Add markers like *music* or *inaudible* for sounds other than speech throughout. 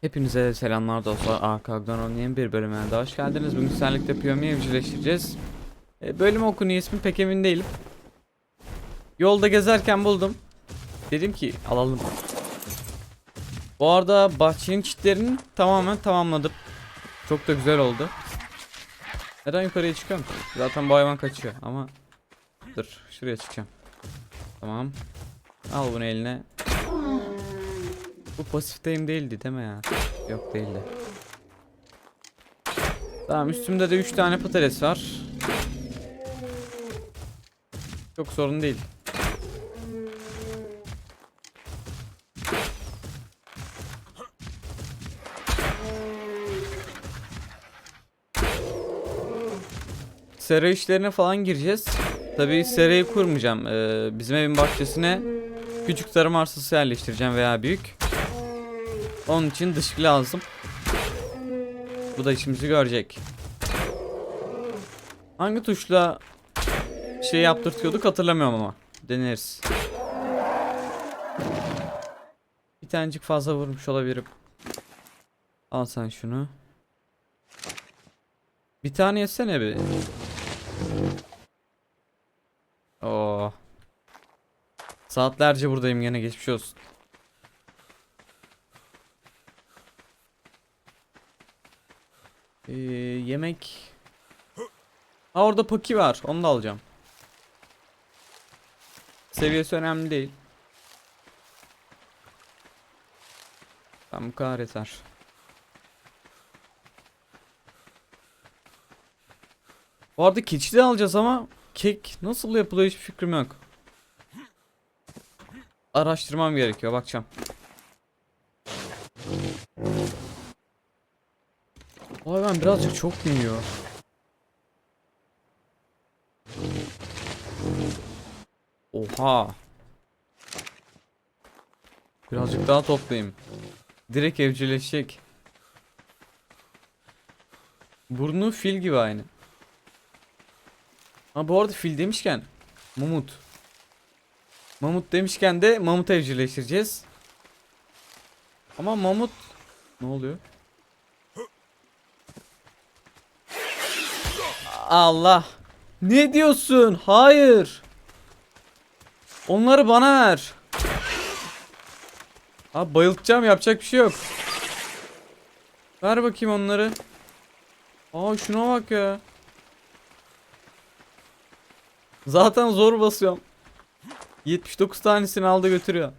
Hepinize selamlar dostlar. Arkagdan oynayan bir bölümüne daha hoş geldiniz. Bugün senlikle Piyomi evcilleştireceğiz. E, bölüm okunu ismi pek emin değilim. Yolda gezerken buldum. Dedim ki alalım. Bu arada bahçenin çitlerini tamamen tamamladım. Çok da güzel oldu. Neden yukarıya çıkıyorum? Zaten bu hayvan kaçıyor ama Dur şuraya çıkacağım. Tamam. Al bunu eline. Bu pasifteyim değildi değil mi ya? Yok değildi. Tamam üstümde de 3 tane patates var. Çok sorun değil. Sera işlerine falan gireceğiz. Tabii serayı kurmayacağım. Ee, bizim evin bahçesine küçük tarım arsası yerleştireceğim veya büyük. Onun için dışkı lazım. Bu da işimizi görecek. Hangi tuşla şey yaptırtıyorduk hatırlamıyorum ama. Deneriz. Bir tanecik fazla vurmuş olabilirim. Al sen şunu. Bir tane yesene bir. Oo. Saatlerce buradayım gene geçmiş olsun. Ee, yemek. Ha orada paki var. Onu da alacağım. Seviyesi önemli değil. Tamam bu kadar yeter. Bu arada keçi de alacağız ama kek nasıl yapılıyor hiçbir fikrim yok. Araştırmam gerekiyor bakacağım. Hayvan birazcık çok mu yiyor? Oha. Birazcık daha toplayayım. Direkt evcilleşecek. Burnu fil gibi aynı. Ha bu arada fil demişken Mamut. Mamut demişken de mamut evcilleştireceğiz. Ama mamut ne oluyor? Allah. Ne diyorsun? Hayır. Onları bana ver. Abi bayıltacağım yapacak bir şey yok. Ver bakayım onları. Aa şuna bak ya. Zaten zor basıyorum. 79 tanesini aldı götürüyor.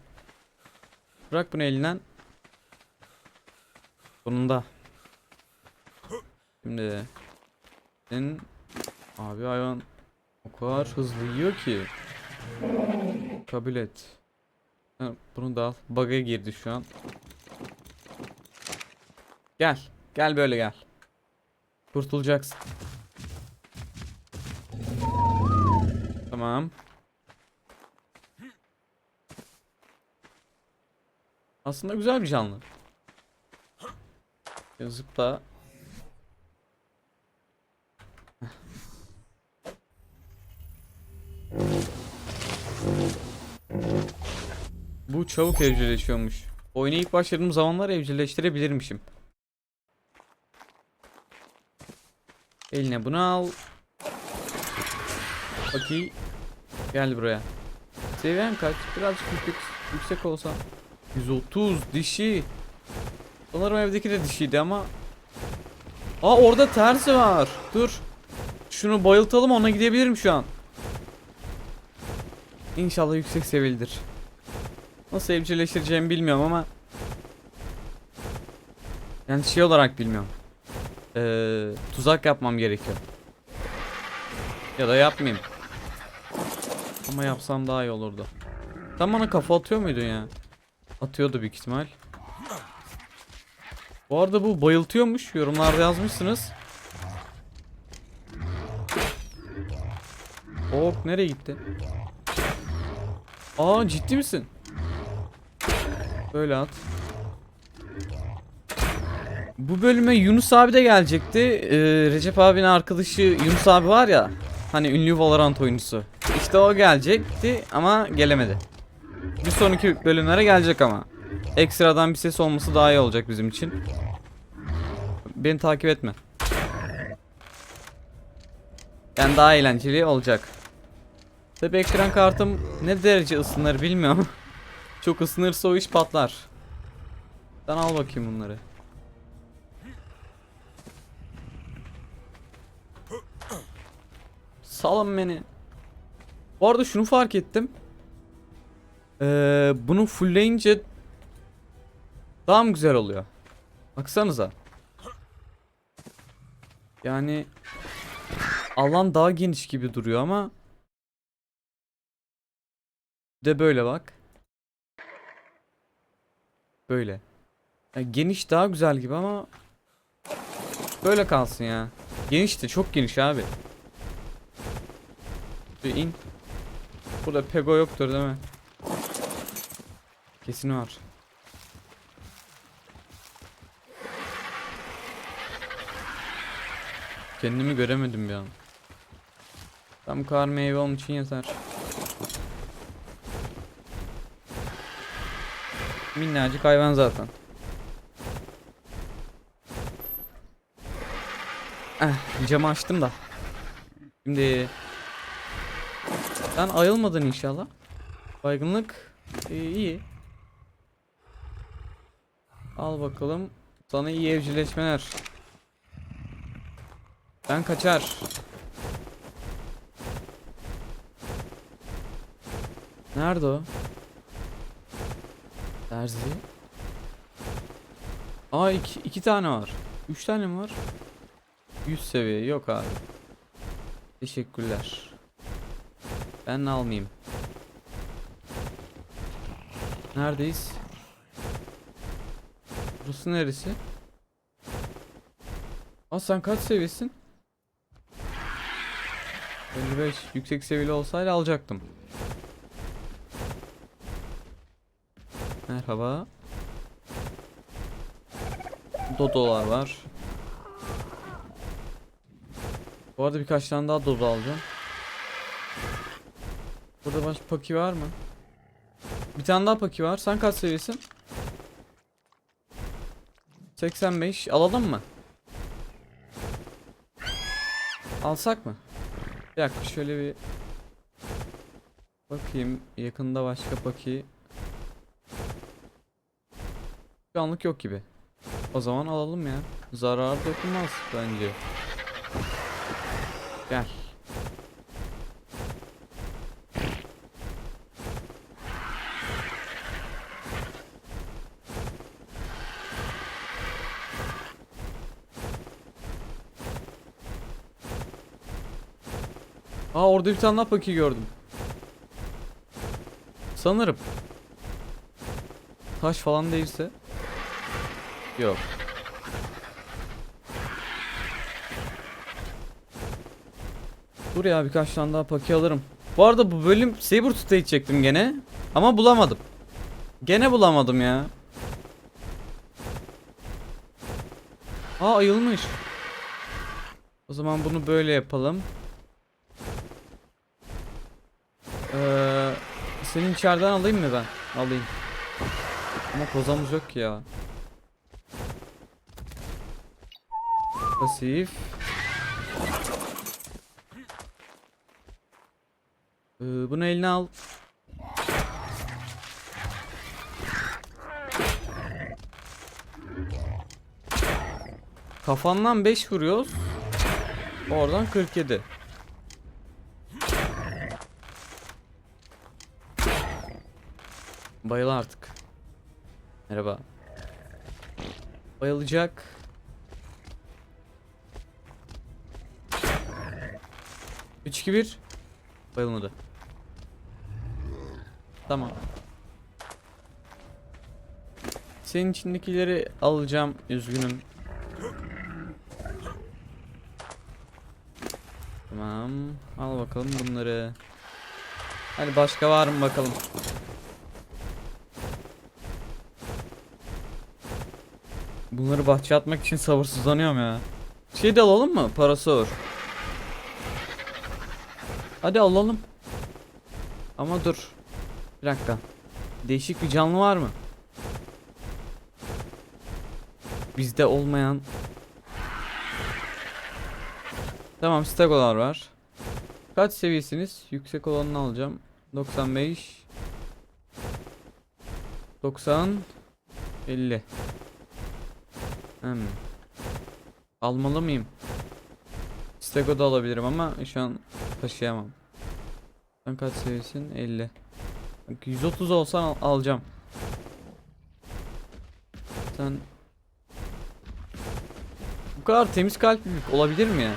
Bırak bunu elinden. Sonunda. Şimdi senin abi hayvan o kadar hızlı yiyor ki. Kabul et. Bunu da al. Bug'a girdi şu an. Gel. Gel böyle gel. Kurtulacaksın. Tamam. Aslında güzel bir canlı. Zıpla. Bu çabuk evcilleşiyormuş. Oyuna ilk başladığım zamanlar evcilleştirebilirmişim. Eline bunu al. Bakayım. Gel buraya. Seviyen kaç? Birazcık yüksek, yüksek olsa. 130 dişi. Sanırım evdeki de dişiydi ama. Aa orada tersi var. Dur. Şunu bayıltalım ona gidebilirim şu an. İnşallah yüksek seviyelidir. Nasıl evcilleştireceğimi bilmiyorum ama. Yani şey olarak bilmiyorum. Ee, tuzak yapmam gerekiyor. Ya da yapmayayım. Ama yapsam daha iyi olurdu. Sen bana kafa atıyor muydun ya? Atıyordu büyük ihtimal. Bu arada bu bayıltıyormuş. Yorumlarda yazmışsınız. Ok nereye gitti? Aa ciddi misin? Böyle at. Bu bölüme Yunus abi de gelecekti. Ee, Recep abinin arkadaşı Yunus abi var ya. Hani ünlü Valorant oyuncusu. İşte o gelecekti ama gelemedi. Bir sonraki bölümlere gelecek ama. ekstradan bir ses olması daha iyi olacak bizim için. Beni takip etme. Yani daha eğlenceli olacak. Tabi ekran kartım ne derece ısınır bilmiyorum. *laughs* Çok ısınırsa o iş patlar. Sen al bakayım bunları. Salın beni. Bu arada şunu fark ettim. Ee, bunu fullleyince daha mı güzel oluyor? Baksanıza. Yani alan daha geniş gibi duruyor ama de böyle bak. Böyle. Yani geniş daha güzel gibi ama böyle kalsın ya. Geniş de çok geniş abi. Bir in. Burada pego yoktur değil mi? Kesin var. Kendimi göremedim bir an. Tam kar meyve onun için yeter. Minnacık hayvan zaten. Eh, camı açtım da. Şimdi sen ayılmadın inşallah. Baygınlık ee, iyi. Al bakalım. Sana iyi evcilleşmeler. Ben kaçar. Nerede o? Terzi. Aa iki, iki tane var. Üç tane mi var? 100 seviye yok abi. Teşekkürler. Ben almayayım. Neredeyiz? Burası neresi? Aa sen kaç seviyesin? 55 yüksek seviyeli olsaydı alacaktım. Merhaba. Dodolar var. Bu arada birkaç tane daha dodo alacağım. Burada başka paki var mı? Bir tane daha paki var. Sen kaç seviyesin? 85. Alalım mı? Alsak mı? Bir dakika şöyle bir bakayım yakında başka paki şu anlık yok gibi. O zaman alalım ya. Zarar dokunmaz bence. Gel. Aa orada bir tane daha paki gördüm. Sanırım. Taş falan değilse. Yok. Dur ya birkaç tane daha paki alırım. Bu arada bu bölüm Saber Tooth'u çektim gene. Ama bulamadım. Gene bulamadım ya. Aa ayılmış. O zaman bunu böyle yapalım. Ee, senin içeriden alayım mı ben? Alayım. Ama kozamız yok ki ya. Pasif. Ee, bunu eline al. Kafandan 5 vuruyoruz. Oradan 47. Bayıl artık. Merhaba. Bayılacak. Üç, iki, bir. Bayılmadı. Tamam. Senin içindekileri alacağım. Üzgünüm. Tamam. Al bakalım bunları. Hadi başka var mı bakalım. Bunları bahçeye atmak için sabırsızlanıyorum ya. Şey de alalım mı? Parasor. Hadi alalım. Ama dur. Bir dakika. Değişik bir canlı var mı? bizde olmayan Tamam stegolar var. Kaç seviyesiniz? Yüksek olanını alacağım. 95 90 50 Hmm. Almalı mıyım? Stego da alabilirim ama şu an taşıyamam. Sen kaç seviyesin? 50. Bak 130 olsan al- alacağım. Sen bu kadar temiz kalplilik olabilir mi ya?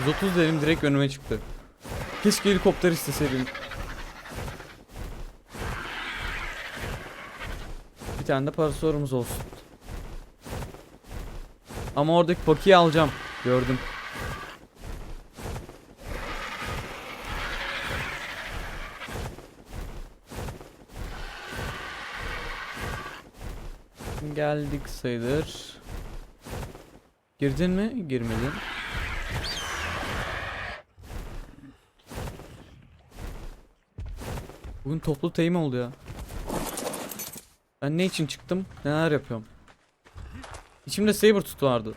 130 derim direkt önüme çıktı. Keşke helikopter isteseydim. Bir tane de parasorumuz olsun. Ama oradaki pakiyi alacağım. Gördüm. Geldik sayılır. Girdin mi? Girmedin. Bugün toplu teyim oldu ya. Ben ne için çıktım? Neler yapıyorum? İçimde saber tut vardı.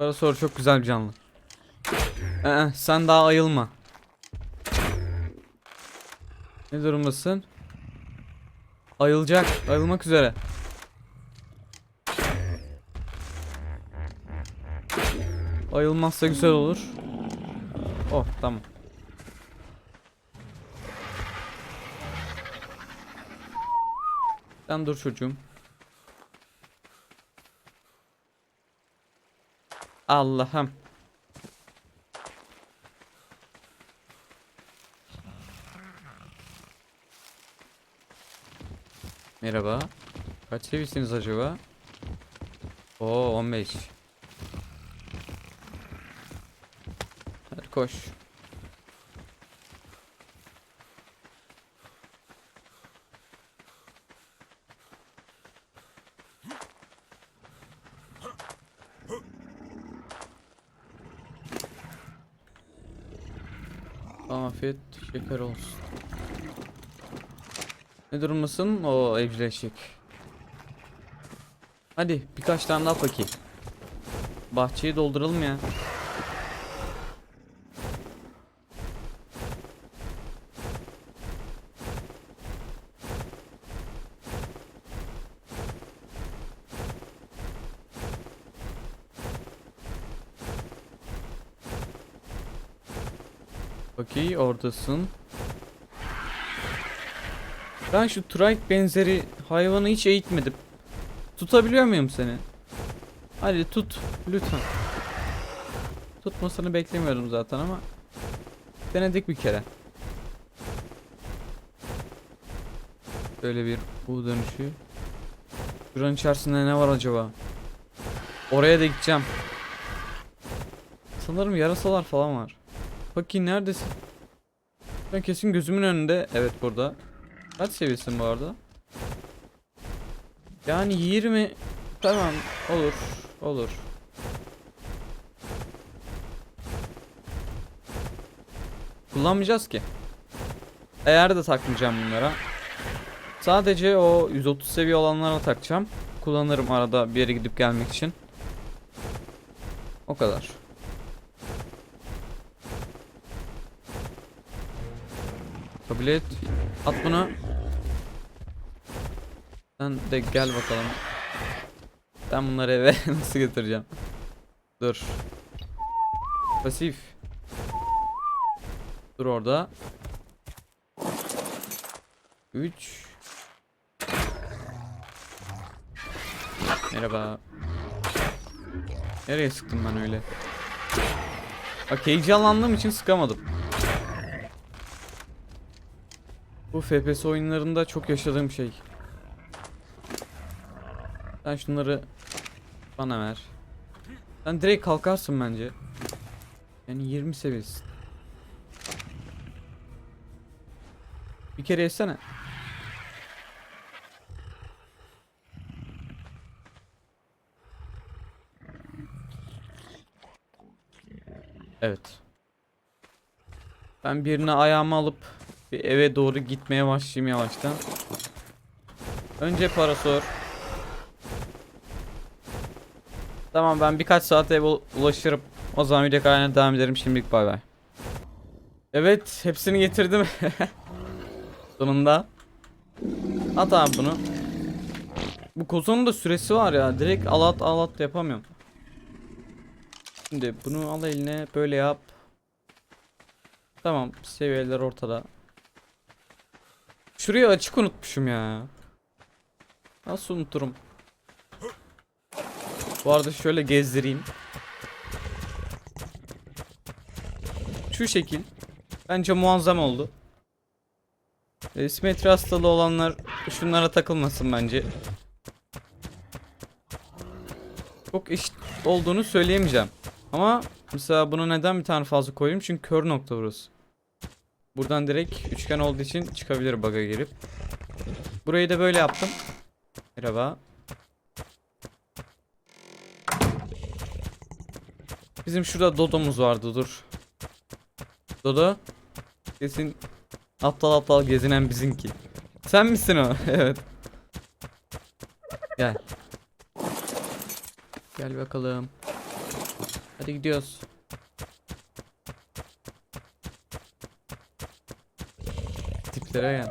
Bana soru çok güzel bir canlı. Ee, sen daha ayılma. Ne durumdasın? Ayılacak. Ayılmak üzere. Ayılmazsa güzel olur. Oh tamam. Sen dur çocuğum. Allah'ım. Merhaba. Kaç seviyesiniz acaba? Oo 15. Hadi koş. Afiyet şeker olsun. Ne durumdasın? O evcilleşik. Hadi birkaç tane daha paketi. Bahçeyi dolduralım ya. Okey oradasın. Ben şu trike benzeri hayvanı hiç eğitmedim. Tutabiliyor muyum seni? Hadi tut lütfen. Tutmasını beklemiyordum zaten ama denedik bir kere. Böyle bir U dönüşü. Buranın içerisinde ne var acaba? Oraya da gideceğim. Sanırım yarasalar falan var. Bakayım neredesin? Ben kesin gözümün önünde. Evet burada. Kaç seviyesin bu arada? Yani 20 tamam olur olur. Kullanmayacağız ki. Eğer de takmayacağım bunlara. Sadece o 130 seviye olanlara takacağım. Kullanırım arada bir yere gidip gelmek için. O kadar. Kabul et. At bunu. Sen de gel bakalım. Ben bunları eve *laughs* nasıl götüreceğim? Dur. Pasif. Dur orada. 3 Merhaba. Nereye sıktım ben öyle? Bak heyecanlandığım için sıkamadım. Bu FPS oyunlarında çok yaşadığım şey. Sen şunları bana ver. Sen direkt kalkarsın bence. Yani 20 seviyesin. Bir kere yesene. Evet. Ben birini ayağıma alıp bir eve doğru gitmeye başlayayım yavaştan. Önce parasor. Tamam ben birkaç saat eve ul- ulaşırım. O zaman video kaydına devam ederim. Şimdilik bay bay. Evet hepsini getirdim. *laughs* Sonunda. At abi bunu. Bu kozonun da süresi var ya. Direkt alat alat yapamıyorum. Şimdi bunu al eline böyle yap. Tamam seviyeler ortada. Şurayı açık unutmuşum ya. Nasıl unuturum? Bu arada şöyle gezdireyim. Şu şekil. Bence muazzam oldu. E, simetri hastalığı olanlar şunlara takılmasın bence. Çok eşit olduğunu söyleyemeyeceğim. Ama mesela bunu neden bir tane fazla koyayım? Çünkü kör nokta burası. Buradan direkt üçgen olduğu için çıkabilir bug'a girip. Burayı da böyle yaptım. Merhaba. Bizim şurada Dodo'muz vardı dur. Dodo. Kesin aptal aptal gezinen bizimki. Sen misin o? *laughs* evet. Gel. Gel bakalım. Hadi gidiyoruz. Gel.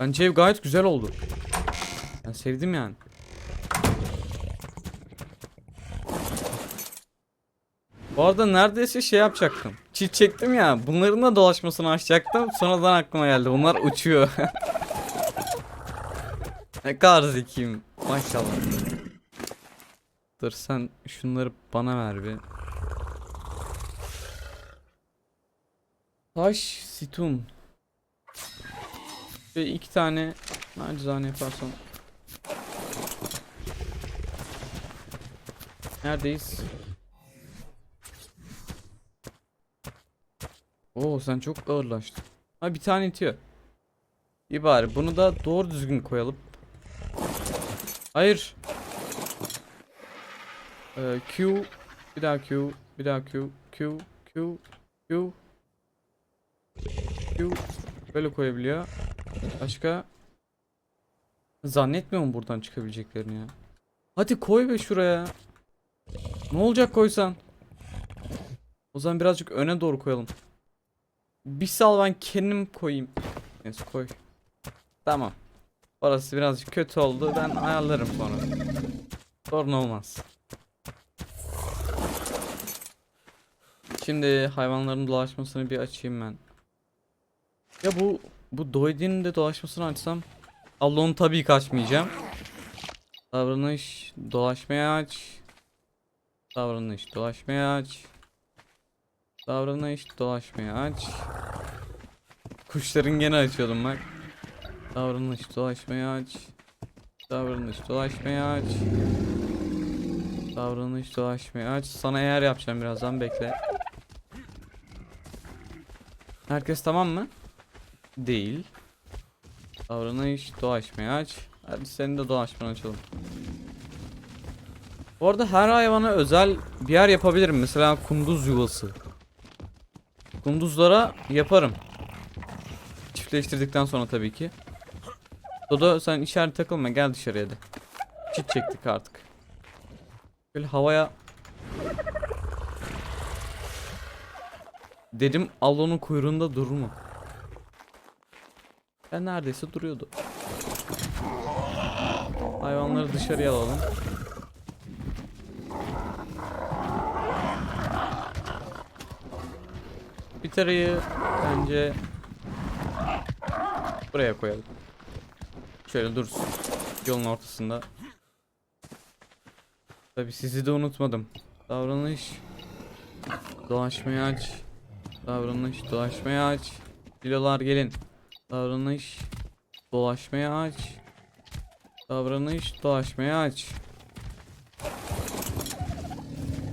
Bence ev gayet güzel oldu. Ben sevdim yani. Bu arada neredeyse şey yapacaktım. Çift çektim ya. Bunların da dolaşmasını açacaktım. Sonradan aklıma geldi. Bunlar uçuyor. *laughs* ne kadar zekiyim. Maşallah. Dur sen şunları bana ver bir. Taş situn. Ve iki tane nacizane yaparsam. Neredeyiz? Oo sen çok ağırlaştın. Ha bir tane itiyor. İyi bari bunu da doğru düzgün koyalım. Hayır. Ee, Q bir daha Q bir daha Q Q Q Q Böyle koyabiliyor. Başka zannetmiyorum buradan çıkabileceklerini ya. Hadi koy be şuraya. Ne olacak koysan? O zaman birazcık öne doğru koyalım. Bir sal ben kendim koyayım. Neyse koy. Tamam. Orası birazcık kötü oldu. Ben ayarlarım sonra. Sorun olmaz. Şimdi hayvanların dolaşmasını bir açayım ben. Ya bu bu Doid'in de dolaşmasını açsam Allah'ın tabii ki açmayacağım. Davranış dolaşmaya aç. Davranış dolaşmaya aç. Davranış dolaşmaya aç. Kuşların gene açıyordum bak. Davranış dolaşmaya aç. Davranış dolaşmaya aç. Davranış dolaşmaya aç. Sana eğer yapacağım birazdan bekle. Herkes tamam mı? Değil. Davranış dolaşmaya aç. Hadi senin de dolaşmanı açalım. Bu arada her hayvana özel bir yer yapabilirim. Mesela kunduz yuvası. Kunduzlara yaparım. Çiftleştirdikten sonra tabii ki. Dodo sen içeri takılma gel dışarıya da. Çit çektik artık. Böyle havaya Dedim Allon'un kuyruğunda durur mu? Ben neredeyse duruyordu. Hayvanları dışarıya alalım. Bitarayı bence buraya koyalım. Şöyle dursun. Yolun ortasında. Tabi sizi de unutmadım. Davranış. Dolaşmayı aç. Davranış dolaşmayı aç. Kilolar gelin. Davranış dolaşmayı aç. Davranış dolaşmayı aç.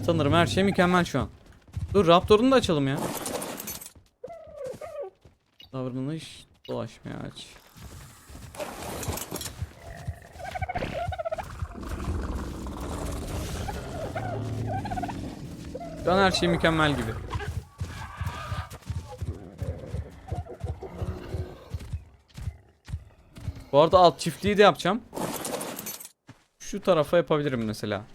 Sanırım her şey mükemmel şu an. Dur Raptor'unu da açalım ya. Davranış dolaşmaya aç. Şu an her şey mükemmel gibi. Bu arada alt çiftliği de yapacağım. Şu tarafa yapabilirim mesela.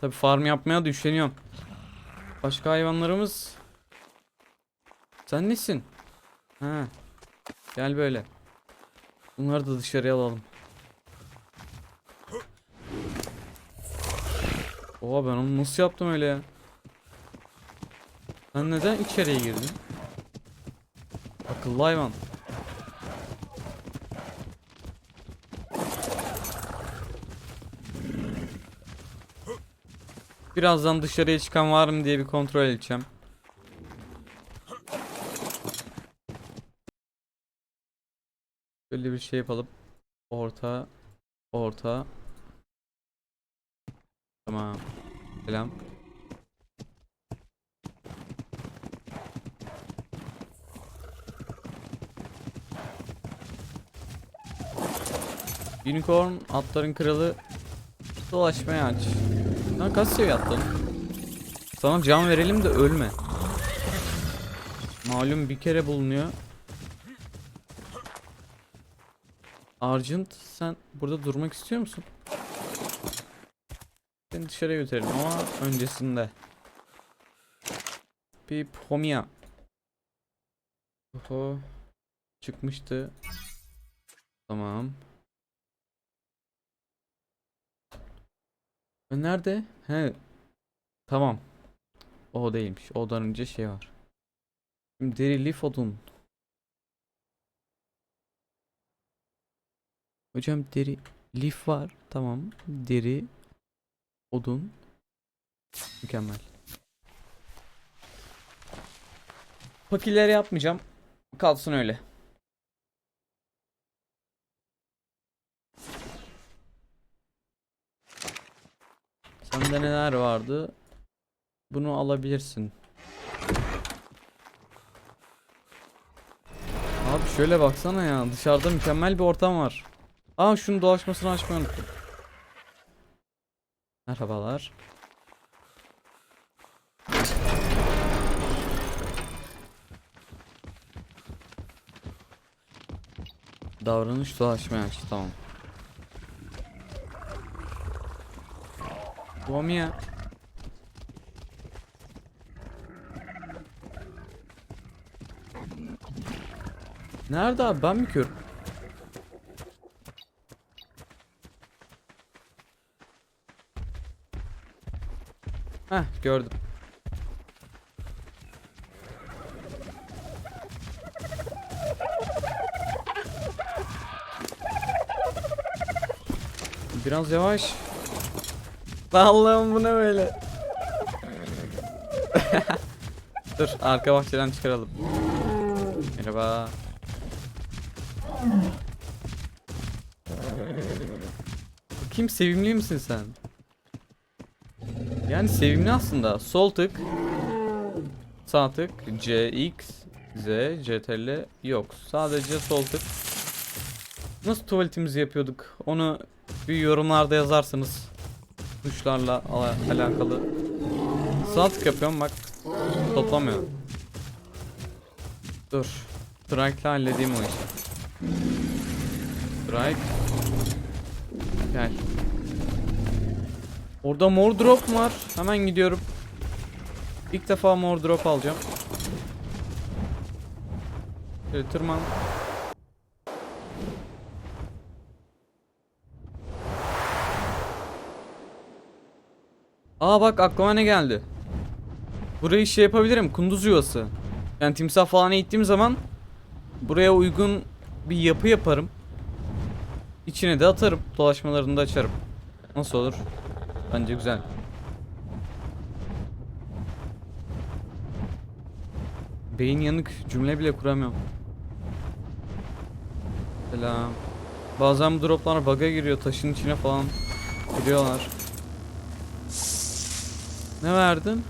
Tabi farm yapmaya da üşeniyorum. Başka hayvanlarımız. Sen nesin? Ha. Gel böyle. Bunları da dışarıya alalım. Oha ben onu nasıl yaptım öyle ya? Sen neden içeriye girdin? Akıllı hayvan. Birazdan dışarıya çıkan var mı diye bir kontrol edeceğim. Böyle bir şey yapalım. Orta, orta. Tamam. Selam. Unicorn atların kralı dolaşmaya aç. Lan seviye attın? Sana can verelim de ölme. Malum bir kere bulunuyor. Argent sen burada durmak istiyor musun? Seni dışarıya götürelim ama öncesinde. Bir pomia. Oho. Çıkmıştı. Tamam. Nerede? He. Tamam. O değilmiş. Odan önce şey var. Şimdi deri lif odun. Hocam deri lif var. Tamam. Deri odun. Mükemmel. Pakileri yapmayacağım. Kalsın öyle. Sende neler vardı? Bunu alabilirsin. Abi şöyle baksana ya. Dışarıda mükemmel bir ortam var. Aa şunu dolaşmasını açmayı unuttum. Merhabalar. Davranış dolaşmaya aç. Tamam. Bomya. Nerede abi ben mi körüm? Heh gördüm. Biraz yavaş. Allah'ım bu ne böyle? *laughs* Dur arka bahçeden çıkaralım. Merhaba. Bakayım sevimli misin sen? Yani sevimli aslında. Sol tık. Sağ tık. C, X, Z, CTRL yok. Sadece sol tık. Nasıl tuvaletimizi yapıyorduk? Onu bir yorumlarda yazarsınız. Tuşlarla ala- alakalı. Sağ yapıyorum bak. Toplamıyor. Dur. Strike'la halledeyim o işi. Strike. Gel. Orada mor drop var. Hemen gidiyorum. İlk defa mor drop alacağım. Şöyle tırman. Aa bak aklıma ne geldi. Burayı şey yapabilirim. Kunduz yuvası. Yani timsah falan eğittiğim zaman buraya uygun bir yapı yaparım. İçine de atarım. Dolaşmalarını da açarım. Nasıl olur? Bence güzel. Beyin yanık cümle bile kuramıyorum. Selam. Bazen bu droplar bug'a giriyor. Taşın içine falan giriyorlar. Ne verdin?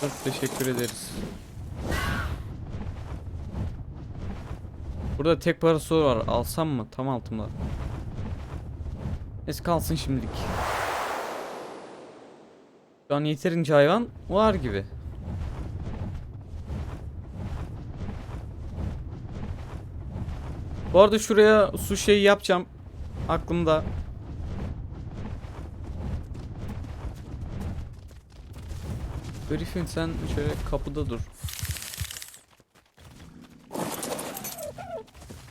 Çok teşekkür ederiz. Burada tek parası var. Alsam mı? Tam altımda. Neyse kalsın şimdilik. Şu an yeterince hayvan var gibi. Bu arada şuraya su şeyi yapacağım. Aklımda. Griffin sen şöyle kapıda dur.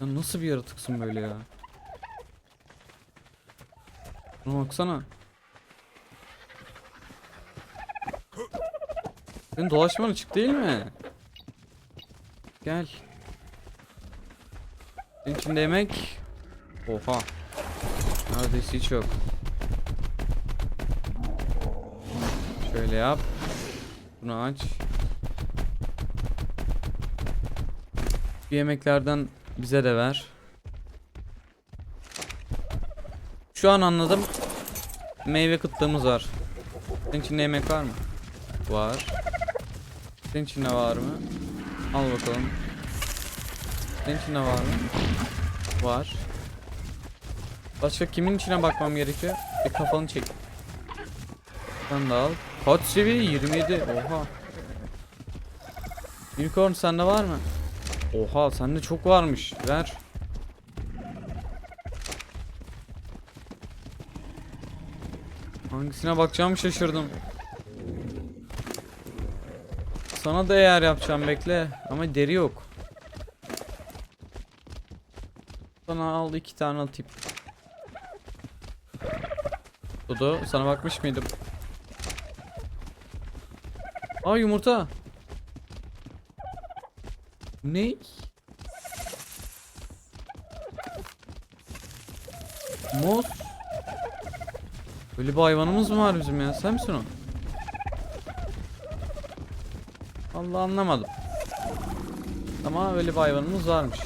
Ya nasıl bir yaratıksın böyle ya? Şuna baksana. Senin dolaşman açık değil mi? Gel. Senin içinde yemek. Oha. Neredeyse hiç yok. Şöyle yap. Bunu aç. Bir yemeklerden bize de ver. Şu an anladım. Meyve kıtlığımız var. Senin içinde yemek var mı? Var. Senin içinde var mı? Al bakalım. Senin içinde var mı? Var. Başka kimin içine bakmam gerekiyor? Bir kafanı çek. Sen de al. Kaç seviye? 27. Oha. Unicorn sende var mı? Oha sende çok varmış. Ver. Hangisine bakacağımı şaşırdım. Sana da eğer yapacağım bekle. Ama deri yok. Sana al iki tane atayım. Dodo sana bakmış mıydım? Aa yumurta. Ne? Moz. Böyle bir hayvanımız mı var bizim ya? Sen misin o? Allah anlamadım. Ama öyle bir hayvanımız varmış.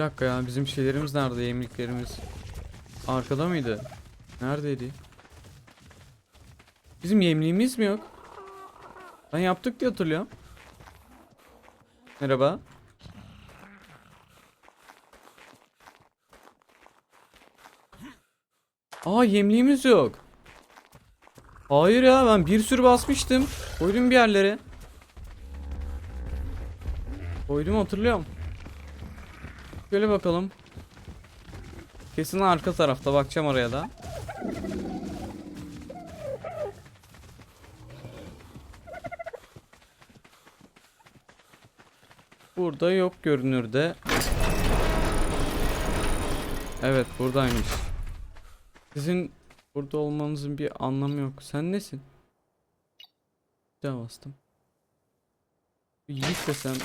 Bir dakika ya bizim şeylerimiz nerede yemliklerimiz? Arkada mıydı? Neredeydi? Bizim yemliğimiz mi yok? Ben yaptık diye hatırlıyorum. Merhaba. Aa yemliğimiz yok. Hayır ya ben bir sürü basmıştım. Koydum bir yerlere. Koydum hatırlıyorum. Şöyle bakalım. Kesin arka tarafta bakacağım oraya da. Burada yok görünürde. Evet buradaymış. Sizin burada olmanızın bir anlamı yok. Sen nesin? Daha bastım. Yiğit desem.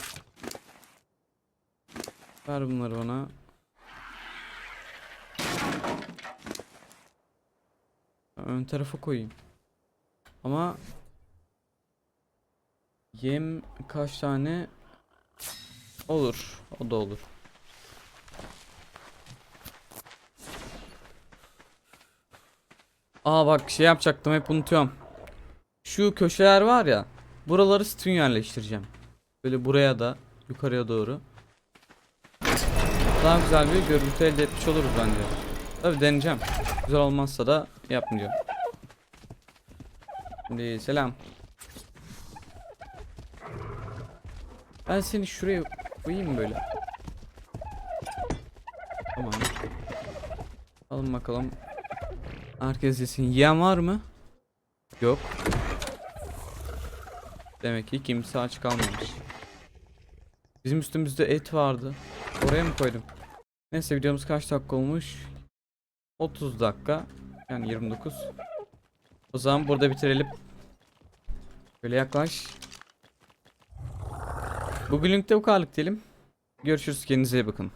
Ver bunları bana. Ön tarafa koyayım. Ama yem kaç tane olur. O da olur. Aa bak şey yapacaktım hep unutuyorum. Şu köşeler var ya. Buraları sütun yerleştireceğim. Böyle buraya da yukarıya doğru. Daha güzel bir görüntü elde etmiş oluruz bence. Tabi deneyeceğim. Güzel olmazsa da yapmayacağım. Şimdi selam. Ben seni şuraya koyayım böyle. Tamam. Alın bakalım. Herkes yesin. Yiyen var mı? Yok. Demek ki kimse aç kalmamış. Bizim üstümüzde et vardı. Oraya mı koydum? Neyse videomuz kaç dakika olmuş? 30 dakika. Yani 29. O zaman burada bitirelim. Böyle yaklaş. Bugünlük de bu kadarlık diyelim. Görüşürüz kendinize iyi bakın.